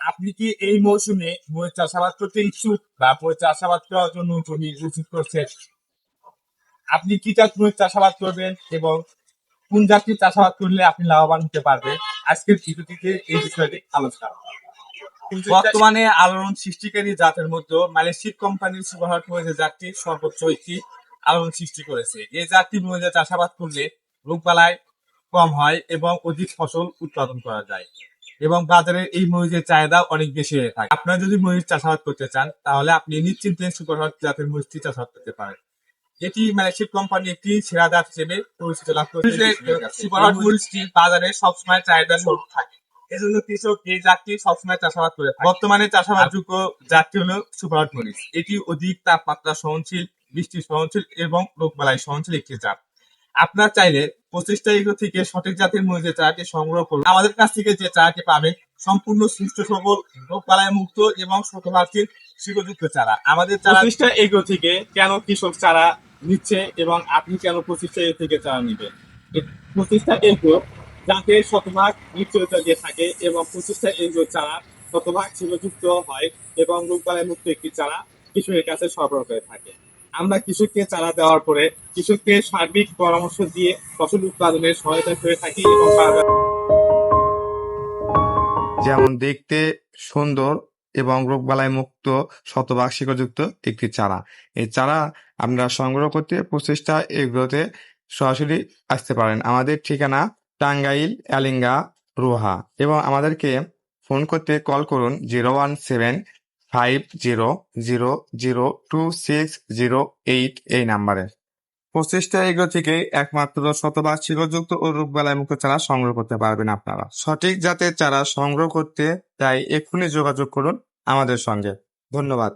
আপনি কি এই মৌসুমে মরিচ চাষাবাদ করতে ইচ্ছুক বা মরিচ চাষাবাদ করার জন্য জমি প্রস্তুত করছেন? আপনি কি মরিচ চাষাবাদ করবেন এবং কোন জাতির চাষাবাদ করলে আপনি লাভবান হতে পারবেন? আজকের ভিডিওটিতে এই বিষয়টি আলোচনা বর্তমানে আলোড়ন সৃষ্টিকারী জাতের মধ্যে মালয়েশিয়ার কোম্পানির সুপারহাট মরিচের জাতটি সর্বোচ্চ একটি আলোড়ন সৃষ্টি করেছে। এই জাতটি মরিচের চাষাবাদ করলে রোগবালাই কম হয় এবং অধিক ফসল উৎপাদন করা যায়। এবং বাজারে এই মরিচের চাহিদা অনেক বেশি হয়ে থাকে। আপনারা যদি মরিচ চাষাবাদ করতে চান তাহলে আপনি নিশ্চিন্তে সুপারহাট জাতের মরিচটি চাষাবাদ করতে পারেন। এটি মালয়েশিয়ার কোম্পানি একটি সেরা জাত হিসেবে পরিচিত লাভ করেছে। সুপারহাট মরিচটি বাজারে সবসময় চাহিদা স্বরূপ থাকে। এজন্য কৃষক এই জাতটি সবসময় চাষাবাদ করে বর্তমানে চাষাবাদযোগ্য জাতটি হলো সুপারহাট মরিচ। এটি অধিক তাপমাত্রা সহনশীল বৃষ্টি সহনশীল এবং রোগবালাই সহনশীল একটি জাত। আপনার চাইলে পঁচিশটা এগুলো থেকে সঠিক জাতের মরিচের চারাটি সংগ্রহ করুন আমাদের কাছ থেকে যে চারাটি পাবেন সম্পূর্ণ সুস্থ সবল, রোগবালাই মুক্ত এবং শতভাগের শিকযুক্ত চারা। আমাদের চারা পঁচিশটা এগুলো থেকে কেন কৃষক চারা নিচ্ছে এবং আপনি কেন পঁচিশটা এগুলো থেকে চারা নিবেন? পঁচিশটা এগো যাতে শতভাগ নিশ্চয়তা দিয়ে থাকে এবং পঁচিশটা এগুলো চারা শতভাগ শিকযুক্ত হয় এবং রোগবালাই মুক্ত একটি চারা কৃষকের কাছে সরবরাহ করে থাকে। আমরা কৃষককে চারা দেওয়ার পরে কৃষককে সার্বিক পরামর্শ দিয়ে ফসল উৎপাদনের সহায়তা করে থাকি এবং যেমন দেখতে সুন্দর এবং রোগবালাই মুক্ত শতভাগ শিকড়যুক্ত একটি চারা। এই চারা আপনারা সংগ্রহ করতে প্রচেষ্টা এগুলোতে সরাসরি আসতে পারেন। আমাদের ঠিকানা টাঙ্গাইল, এলিঙ্গা, রোহা এবং আমাদেরকে ফোন করতে কল করুন zero one seven five zero zero zero two six zero eight এই নাম্বারে। প্রচেষ্টা এগুলো থেকে একমাত্র শতভাগ শিকড়যুক্ত ও রোগবালাই মুক্ত চারা সংগ্রহ করতে পারবেন আপনারা। সঠিক জাতের চারা সংগ্রহ করতে তাই এক্ষুনি যোগাযোগ করুন আমাদের সঙ্গে। ধন্যবাদ।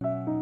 you